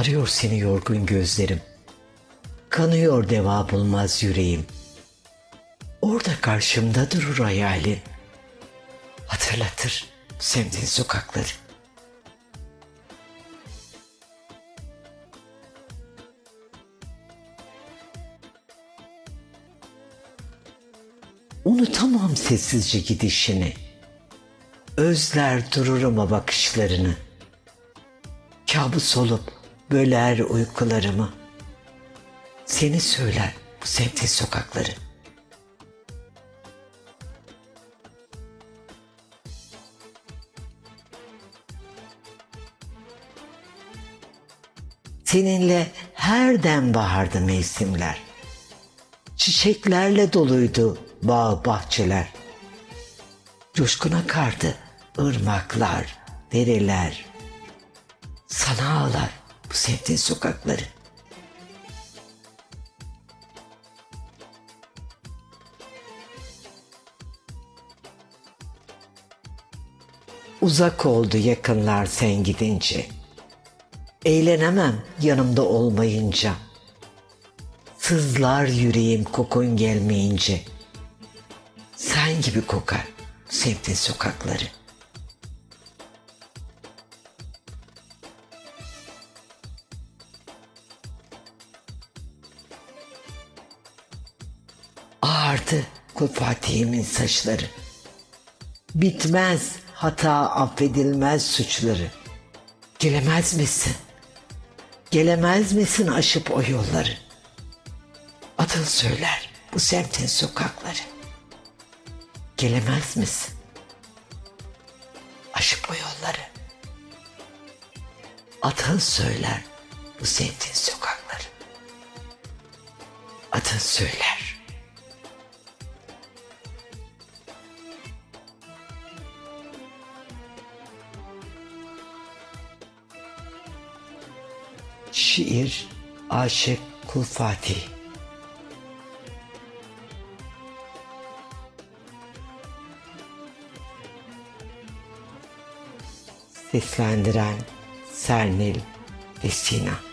Arıyor seni yorgun gözlerim. Kanıyor deva bulmaz yüreğim. Orada karşımda durur hayalin. Hatırlatır semtin sokakları. Unutamam sessizce gidişini. Özler dururum o bakışlarını. Kabus olup böler uykularımı. Seni söyler bu semtin sokakları. Seninle her dem bahardı mevsimler. Çiçeklerle doluydu bağ bahçeler. Coşkun akardı ırmaklar, dereler. Sana ağlar bu semtin sokakları. Uzak oldu yakınlar sen gidince. Eğlenemem yanımda olmayınca. Sızlar yüreğim kokun gelmeyince. Sen gibi kokar semtin sokakları. Kul Fatih'imin saçları. Bitmez hata affedilmez suçları. Gelemez misin? Gelemez misin aşıp o yolları? Adın söyler bu semtin sokakları. Gelemez misin? Aşıp o yolları. Adın söyler bu semtin sokakları. Adın söyler. Şiir Aşık Kul Fatih. Seslendiren Sernil ve Sina